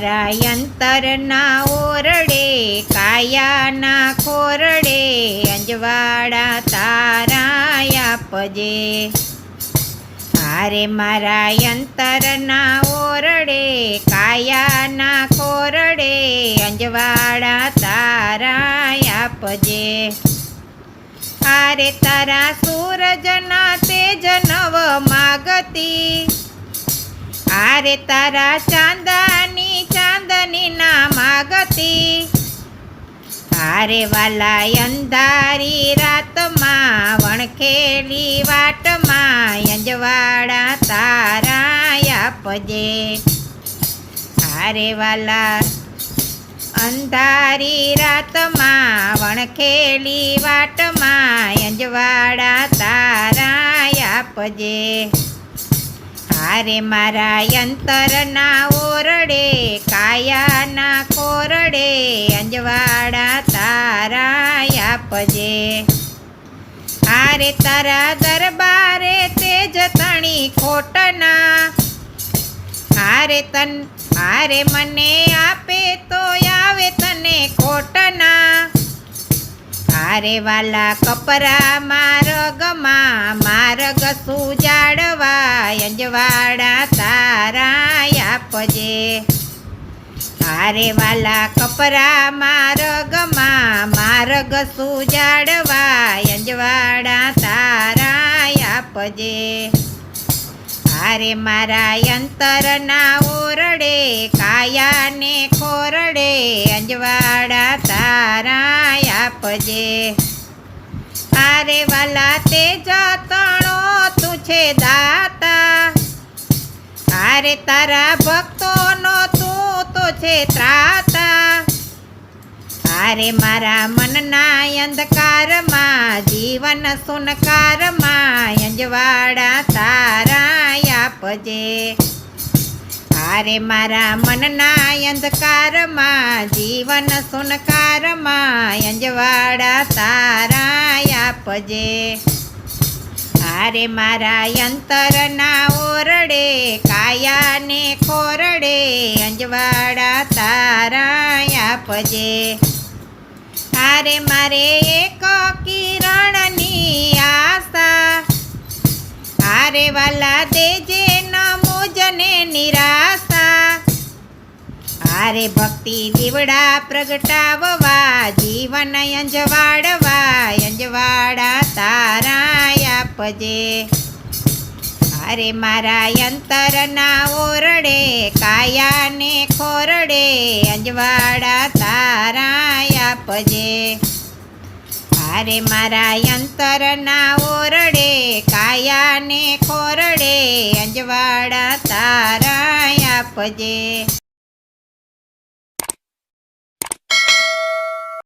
અંતરના ઓરડે, કાયાના ખોરડે અંજવાડા તારા આપજે. હારે મારા અંતરના ઓરડે, કાયાના ખોરડે અંજવાડા તારા આપજે. હારે તારા સૂરજના તેજ નવ માગતી હારે તારા ચાંદની ચાંદની ના માગતી હારે વાલા અંધારી રાતમાં, વણખેલી વાટમાં અંજવાડા તારા આપજે. હારે વાલા અંધારી રાતમાં, વણખેલી વાટમાં અંજવાડા તારા આપજે. હારે મારા અંતરના ઓરડે, કાયાના કોરડે અંજવાડા તારા આપજે. હારે તારા દરબારે તેજ તણી ખોટના. હારે તન, હારે મને આપે તો આવે તને ખોટના. હારે વાલા કપરા મારગમાં માર્ગ સુજાડવા અંજવાડા તારા આપજે. હારે વાલા કપરા માર્ગમાં માર્ગ સુજાડવા અંજવાડા તારા આપજે. હારે મારા અંતરના ઓરડે, કાયાને ખોરડે અંજવાડા તારા આપજે. આરે વાલા તે જતણો તું છે દાતા. આરે તારા ભક્તોનો તું તો છે ત્રાતા. અરે મારા મનના અંધકારમાં, જીવન સુનકારમાં અંજવાડા તારા આપજે હારે મારા મનના અંધકારમાં, જીવન સુનકારમાં અંજવાડા તારા આપજે હારે મારા અંતરના ઓરડે, કાયાને ખોરડે અંજવાડા તારા આપજે હારે મારે એક કિરણની આશા, હારે વાલા દેજે હારે ભક્તિ દીવડા પ્રગટાવવા, જીવન અંજવાડવા, અંજવાડા તારા આપજે. અરે મારા અંતરના ઓરડે, કાયાને ખોરડે, અંજવાડા તારા આપજે. અરે મારા અંતરના ઓરડે, કાયાને ખોરડે, અંજવાડા તારા આપજે.